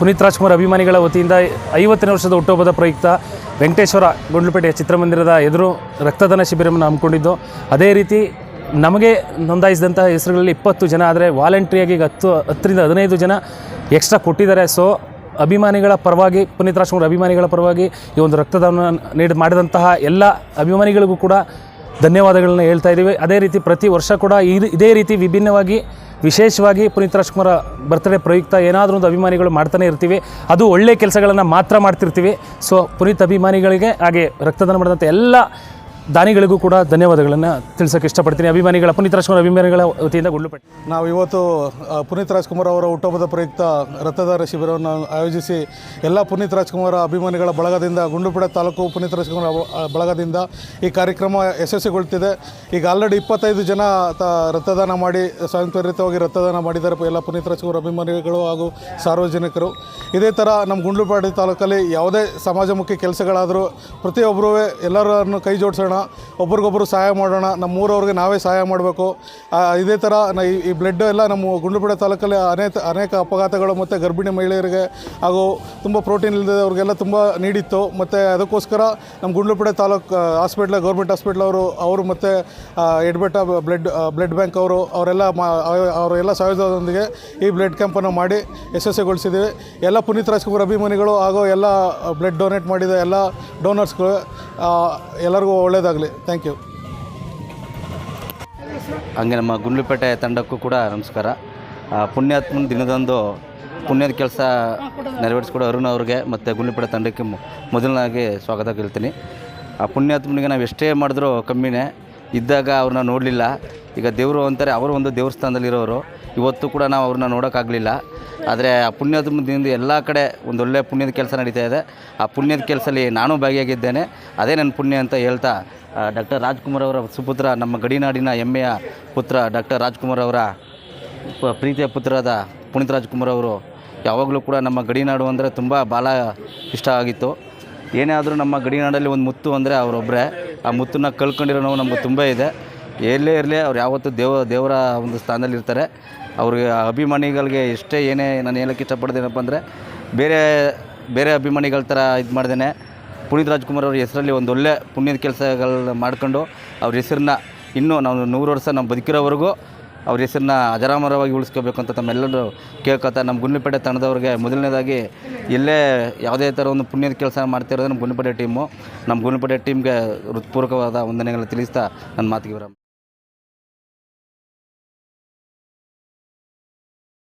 ಪುನೀತ್ ರಾಜ್ಕುಮಾರ್ ಅಭಿಮಾನಿಗಳ ವತಿಯಿಂದ ಐವತ್ತನೇ ವರ್ಷದ ಹುಟ್ಟುಹಬ್ಬದ ಪ್ರಯುಕ್ತ ವೆಂಕಟೇಶ್ವರ ಗುಂಡ್ಲುಪೇಟೆ ಚಿತ್ರಮಂದಿರದ ಎದುರು ರಕ್ತದಾನ ಶಿಬಿರವನ್ನು ಹಮ್ಮಿಕೊಂಡಿದ್ದು, ಅದೇ ರೀತಿ ನಮಗೆ ನೋಂದಾಯಿಸಿದಂತಹ ಹೆಸರುಗಳಲ್ಲಿ ಇಪ್ಪತ್ತು ಜನ, ಆದರೆ ವಾಲಂಟ್ರಿಯಾಗಿ ಈಗ ಹತ್ತು, ಹತ್ತರಿಂದ ಹದಿನೈದು ಜನ ಎಕ್ಸ್ಟ್ರಾ ಕೊಟ್ಟಿದ್ದಾರೆ. ಸೊ ಅಭಿಮಾನಿಗಳ ಪರವಾಗಿ, ಪುನೀತ್ ರಾಜ್ಕುಮಾರ್ ಅಭಿಮಾನಿಗಳ ಪರವಾಗಿ ಈ ಒಂದು ರಕ್ತದಾನ ನೀಡಿ, ಮಾಡಿದಂತಹ ಎಲ್ಲ ಅಭಿಮಾನಿಗಳಿಗೂ ಕೂಡ ಧನ್ಯವಾದಗಳನ್ನ ಹೇಳ್ತಾ ಇದ್ದೀವಿ. ಅದೇ ರೀತಿ ಪ್ರತಿ ವರ್ಷ ಕೂಡ ಇದೇ ರೀತಿ ವಿಭಿನ್ನವಾಗಿ ವಿಶೇಷವಾಗಿ ಪುನೀತ್ ರಾಜ್ಕುಮಾರ್ ಬರ್ತ್ಡೇ ಪ್ರಯುಕ್ತ ಏನಾದರೂ ಒಂದು ಅಭಿಮಾನಿಗಳು ಮಾಡ್ತಾನೆ ಇರ್ತೀವಿ. ಅದು ಒಳ್ಳೆಯ ಕೆಲಸಗಳನ್ನು ಮಾತ್ರ ಮಾಡ್ತಿರ್ತೀವಿ. ಸೊ ಪುನೀತ್ ಅಭಿಮಾನಿಗಳಿಗೆ, ಹಾಗೆ ರಕ್ತದಾನ ಮಾಡಿದಂಥ ಎಲ್ಲ ದಾನಿಗಳಿಗೂ ಕೂಡ ಧನ್ಯವಾದಗಳನ್ನು ತಿಳಿಸೋಕೆ ಇಷ್ಟಪಡ್ತೀನಿ. ಅಭಿಮಾನಿಗಳ, ಪುನೀತ್ ರಾಜ್ಕುಮಾರ್ ಅಭಿಮಾನಿಗಳ ವತಿಯಿಂದ ಗುಂಡ್ಲುಪೇಟೆ ನಾವು ಇವತ್ತು ಪುನೀತ್ ರಾಜ್ಕುಮಾರ್ ಅವರ ಹುಟ್ಟುಹಬ್ಬದ ಪ್ರಯುಕ್ತ ರಕ್ತದಾನ ಶಿಬಿರವನ್ನು ಆಯೋಜಿಸಿ ಎಲ್ಲ ಪುನೀತ್ ರಾಜ್ಕುಮಾರ್ ಅಭಿಮಾನಿಗಳ ಬಳಗದಿಂದ, ಗುಂಡುಪೇಟೆ ತಾಲೂಕು ಪುನೀತ್ ರಾಜ್ಕುಮಾರ್ ಬಳಗದಿಂದ ಈ ಕಾರ್ಯಕ್ರಮ ಯಶಸ್ವಿಗೊಳ್ತಿದೆ. ಈಗ ಆಲ್ರೆಡಿ ಇಪ್ಪತ್ತೈದು ಜನ ರಕ್ತದಾನ ಮಾಡಿ, ಸ್ವಯಂಪ್ರೇರಿತವಾಗಿ ರಕ್ತದಾನ ಮಾಡಿದ್ದಾರೆ ಎಲ್ಲ ಪುನೀತ್ ರಾಜ್ಕುಮಾರ್ ಅಭಿಮಾನಿಗಳು ಹಾಗೂ ಸಾರ್ವಜನಿಕರು. ಇದೇ ಥರ ನಮ್ಮ ಗುಂಡ್ಲುಪೇಟೆ ತಾಲೂಕಲ್ಲಿ ಯಾವುದೇ ಸಮಾಜಮುಖಿ ಕೆಲಸಗಳಾದರೂ ಪ್ರತಿಯೊಬ್ಬರೂ ಎಲ್ಲರನ್ನು ಕೈ ಜೋಡಿಸೋಣ. ಒಬ್ರಿಗೊಬ್ಬರು ಸಹಾಯ ಮಾಡೋಣ ನಮ್ಮ ಊರವ್ರಿಗೆ ನಾವೇ ಸಹಾಯ ಮಾಡಬೇಕು. ಇದೇ ಥರ ಈ- ಬ್ಲಡ್ ಎಲ್ಲ ನಮ್ಮ ಗುಂಡ್ಲುಪೇಟೆ ತಾಲೂಕಲ್ಲಿ ಅನೇಕ ಅನೇಕ ಅಪಘಾತಗಳು ಮತ್ತು ಗರ್ಭಿಣಿ ಮಹಿಳೆಯರಿಗೆ ಹಾಗೂ ತುಂಬ ಪ್ರೋಟೀನ್ ಇಲ್ಲದವ್ರಿಗೆಲ್ಲ ತುಂಬ ನೀಡಿತ್ತು. ಮತ್ತು ಅದಕ್ಕೋಸ್ಕರ ನಮ್ಮ Gundlupete taluk hospital government hospital ಅವರು ಅವರು ಮತ್ತು ಎಡ್ಬೆಟ್ಟ ಬ್ಲಡ್ ಬ್ಲಡ್ ಬ್ಯಾಂಕ್ ಅವರು, ಅವರೆಲ್ಲ ಮಾ ಅವ- ಅವರೆಲ್ಲ ಸಹಯೋಗದೊಂದಿಗೆ ಈ ಬ್ಲಡ್ ಕ್ಯಾಂಪನ್ನು ಮಾಡಿ ಯಶಸ್ವಿಗೊಳಿಸಿದ್ದೀವಿ. ಎಲ್ಲ ಪುನೀತ್ ರಾಜ್ಕುಮಾರ್ ಅಭಿಮಾನಿಗಳು ಹಾಗೂ ಎಲ್ಲ ಬ್ಲಡ್ ಡೊನೇಟ್ ಮಾಡಿದ ಎಲ್ಲ ಡೋನರ್ಸ್ಗಳು ಎಲ್ಲರಿಗೂ ಒಳ್ಳೇದಾಗಲಿ. ಥ್ಯಾಂಕ್ ಯು ಹಂಗೆ ನಮ್ಮ ಗುಂಡ್ಲುಪೇಟೆ ತಂಡಕ್ಕೂ ಕೂಡ ನಮಸ್ಕಾರ. ಪುಣ್ಯಾತ್ಮನ ದಿನದಂದು ಪುಣ್ಯದ ಕೆಲಸ ನೆರವೇರಿಸ್ಕೊಡೋ ಅರುಣ್ ಅವ್ರಿಗೆ ಮತ್ತು ಗುಂಡ್ಲುಪೇಟೆ ತಂಡಕ್ಕೆ ಮೊದಲನಾಗಿ ಸ್ವಾಗತ ಕೇಳ್ತೀನಿ. ಆ, ಪುಣ್ಯಾತ್ಮನಿಗೆ ನಾವು ಎಷ್ಟೇ ಮಾಡಿದ್ರೂ ಕಮ್ಮಿನೇ. ಇದ್ದಾಗ ಅವ್ರನ್ನ ನೋಡಲಿಲ್ಲ. ಈಗ ದೇವರು ಅಂತಾರೆ, ಅವರು ಒಂದು ದೇವಸ್ಥಾನದಲ್ಲಿರೋರು. ಇವತ್ತು ಕೂಡ ನಾವು ಅವ್ರನ್ನ ನೋಡೋಕ್ಕಾಗಲಿಲ್ಲ. ಆದರೆ ಆ ಪುಣ್ಯದ ಮುಂದಿನಿಂದ ಎಲ್ಲ ಕಡೆ ಒಂದೊಳ್ಳೆ ಪುಣ್ಯದ ಕೆಲಸ ನಡೀತಾ ಇದೆ. ಆ ಪುಣ್ಯದ ಕೆಲಸದಲ್ಲಿ ನಾನು ಭಾಗಿಯಾಗಿದ್ದೇನೆ. ಅದೇ ನನ್ನ ಪುಣ್ಯ ಅಂತ ಹೇಳ್ತಾ ಡಾಕ್ಟರ್ ರಾಜ್ಕುಮಾರ್ ಅವರ ಸುಪುತ್ರ, ನಮ್ಮ ಗಡಿನಾಡಿನ ಹೆಮ್ಮೆಯ ಪುತ್ರ ಡಾಕ್ಟರ್ ರಾಜ್ಕುಮಾರ್ ಅವರ ಪ್ರೀತಿಯ ಪುತ್ರರಾದ ಪುನೀತ್ ರಾಜ್ಕುಮಾರ್ ಅವರು ಯಾವಾಗಲೂ ಕೂಡ ನಮ್ಮ ಗಡಿನಾಡು ಅಂದರೆ ತುಂಬ ಭಾಳ ಇಷ್ಟ ಆಗಿತ್ತು. ಏನೇ ಆದರೂ ನಮ್ಮ ಗಡಿನಾಡಲ್ಲಿ ಒಂದು ಮುತ್ತು ಅಂದರೆ ಅವರೊಬ್ಬರೇ ಆ ಮುತ್ತನ್ನ ಕಳ್ಕೊಂಡಿರೋ ನೋವು ನಮಗೆ ತುಂಬ ಇದೆ. ಎಲ್ಲೇ ಇರಲಿ ಅವ್ರು ಯಾವತ್ತೂ ದೇವ ದೇವರ ಒಂದು ಸ್ಥಾನದಲ್ಲಿ ಇರ್ತಾರೆ ಅವ್ರಿಗೆ ಅಭಿಮಾನಿಗಳಿಗೆ ಎಷ್ಟೇ ಏನೇ ನಾನು ಹೇಳೋಕ್ಕೆ ಇಷ್ಟಪಡ್ದೇನಪ್ಪ ಅಂದರೆ ಬೇರೆ ಬೇರೆ ಅಭಿಮಾನಿಗಳ ಥರ ಇದು ಮಾಡ್ದೇನೆ. ಪುನೀತ್ ರಾಜ್ಕುಮಾರ್ ಅವ್ರ ಹೆಸರಲ್ಲಿ ಒಂದು ಒಳ್ಳೆ ಪುಣ್ಯದ ಕೆಲಸಗಳನ್ನ ಮಾಡ್ಕೊಂಡು ಅವ್ರ ಹೆಸರನ್ನ ಇನ್ನೂ ನಾವು ನೂರು ವರ್ಷ ನಾವು ಬದುಕಿರೋವರೆಗೂ ಅವ್ರ ಹೆಸರನ್ನ ಅಜರಾಮರವಾಗಿ ಉಳಿಸ್ಕೋಬೇಕು ಅಂತ ತಮ್ಮೆಲ್ಲರೂ ಕೇಳ್ಕೊತಾ ನಮ್ಮ ಗುಂಡ್ಲುಪೇಟೆ ತಂಡದವ್ರಿಗೆ ಮೊದಲನೇದಾಗಿ ಇಲ್ಲೇ ಯಾವುದೇ ಥರ ಒಂದು ಪುಣ್ಯದ ಕೆಲಸ ಮಾಡ್ತಿರೋದು ನಮ್ಮ ಗುಂಡ್ಲುಪೇಟೆ ಟೀಮು. ನಮ್ಮ ಗುಂಡ್ಲುಪೇಟೆ ಟೀಮ್ಗೆ ಹೃತ್ಪೂರ್ವಕವಾದ ವಂದನೆಗಳನ್ನ ತಿಳಿಸ್ತಾ ನನ್ನ ಮಾತಿಗೆ ವಿರಾಮ.